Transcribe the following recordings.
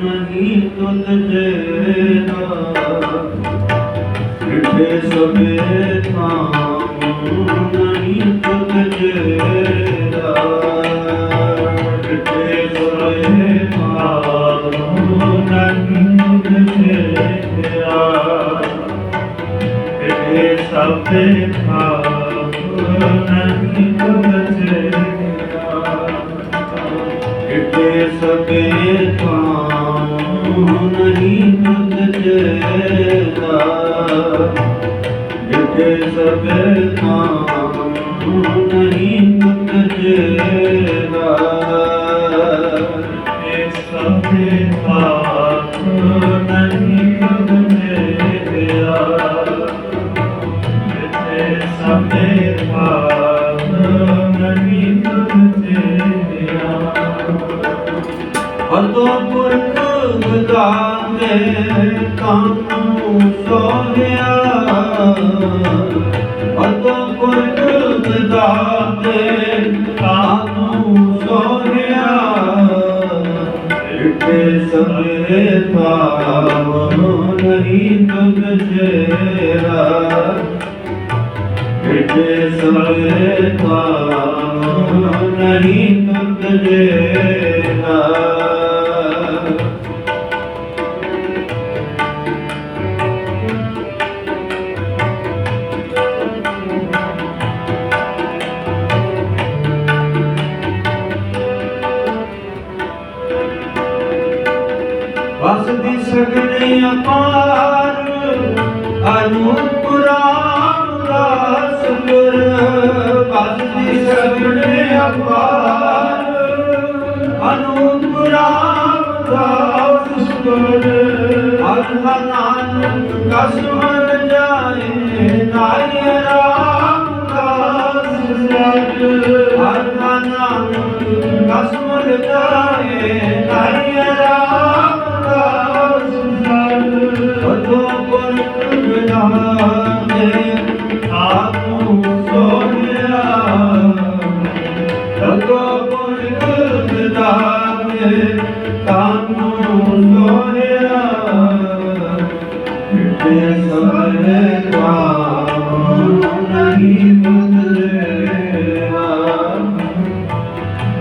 ਨਹੀਂ ਤੁਧ ਜੇਰਾ ਮਿੱਠੇ ਸਭੇ ਥਾਮ ਨਹੀਂ ਤੁਧ ਜੇਰਾ ਮਿੱਠੇ ਸਭੇ ਥਾਮ ਨਹੀਂ ਤੁਧ ਜੇਰਾ ਮਿੱਠੇ ਸਭੇ ਥਾਮ ਨਹੀਂ ਤੁਧ ਜੇਰਾ ਇਤੇ ਸਭੇ ਥਾਮ ਇਤੇ ਸਭੇ ਥਾਮ ਨਹੀਂ ਤੁਧ ਜੇਰਾ। ਇਤੇ ਸਭੇ ਥਾਮ ਨਹੀਂ ਤੁਧ ਜੇਰਾ ਸਭੇ ਥਾਮ ਨਹੀਂ ਤੁਧ ਜੇਰਾ ਹਤੋ ਪੁਰਖ ਬਦਾਨੇ ਕਾਨੂੰ ਸੋਹਿਆ ਹਤੋ ਪੁਰਖ ਬਦਾਨੇ ਕਾਨੂੰ ਸੋਹਿਆ ਇਤੇ ਸਭੇ ਭਾਵ ਨਹੀਂ ਤੁਧ ਜੇਰਾ ਇਤੇ ਸਭੇ ਭਾਵ ਨਹੀਂ ਤੁਧ ਜੇਰਾ ਵਸਦੀ ਸਗਣੇ ਅਪਾਰ ਅਨੂਪੁਰਾਮ ਰਾਸ ਗੁਰ ਵਸਦੀ ਸਗਣੇ ਅਪਾਰ ਅਨੂਪੁਰਾਮ ਰਾਸ ਗੁਰ ਅਲਹਾ ਨਾਨਕ ਕਸਮਨ ਜਾਏ ਨਾਇ ਰਾਮ ਦਾਸ ਸਤ ਅਲਹਾ ਨਾਨਕ ਕਸਮਨ ਜਾਏ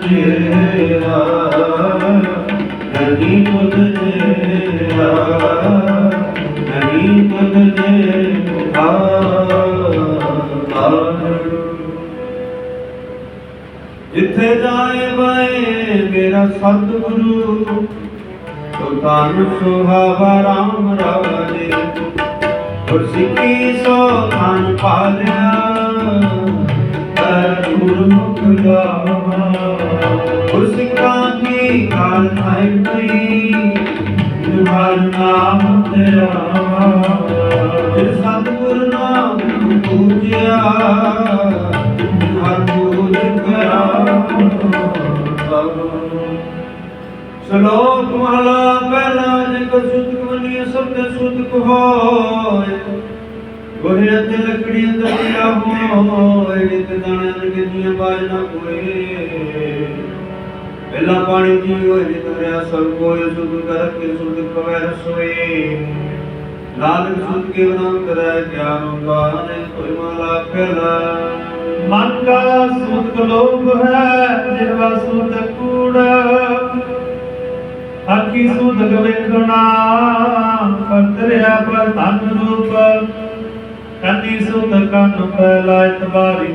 ਤੁਧ ਜੇਰਾ ਨਹੀਂ ਤੁਧ ਜੇਰਾ ਨਹੀਂ ਤੁਧ ਜਿੱਥੇ ਜਾਏ ਵੇ ਮੇਰਾ ਸਤਿਗੁਰੂ ਤੋ ਤਨ ਸੁਹਾਵਾ ਰਾਮ ਰਾਜੇ ਗੁਰ ਸਿੱਖੀ ਸੋ ਥਨ ਪਾਲਿਆ। ਗੁਰਮੁਖ ਗਾਵਾ ਗੁਰ ਸਿੱਖਾਂ ਕੀ ਕਾਲ ਆਈ ਪਈ ਨਿਵਾਰ ਨਾਮ ਤੇਰਾ ਜਿਸ ਸਤਿਗੁਰ ਨਾਮ ਪੂਜਿਆ ਹਰ ਪੂਜ ਕਰਾ ਸ਼ਲੋਕ ਮਹਲਾ ਪਹਿਲਾ ਜਿਕ ਸੁਤ ਕਵਨੀ ਸਬਦ ਸੁਤ ਹੋਏ ਗੋਹੇ ਤੇ ਲੱਕੜੀ ਅੰਦਰ ਪਿਆ ਹੋਏ ਨਿਤ ਦਾਣੇ ਅਨਗਿਨੀਆਂ ਬਾਜ ਨਾ ਕੋਏ ਪਹਿਲਾ ਪਾਣੀ ਜੀ ਹੋਏ ਨਿਤ ਰਿਆ ਸਭ ਕੋਏ ਸੁਧ ਕਰ ਕੇ ਸੁਧ ਕਵੈ ਰਸੋਏ ਨਾਨਕ ਸੁਧ ਕੇ ਨਾਮ ਕਰੈ ਗਿਆਨ ਗਾਨੇ ਕੋਈ ਮਹਲਾ ਪਹਿਲਾ ਮਨ ਕਾ ਸੁਖ ਲੋਭ ਹੈ ਜਿਵਾ ਸੁਧ ਕੂੜ। ਅੱਖੀ ਸੁਧ ਵੇਖਣਾ ਪਤਰਿਆ ਪਰ ਧਨ ਰੂਪ। ਕੰਨੀ ਸੁਧ ਕੰਨ ਪਹਿਲਾ ਇਤਵਾਰੀ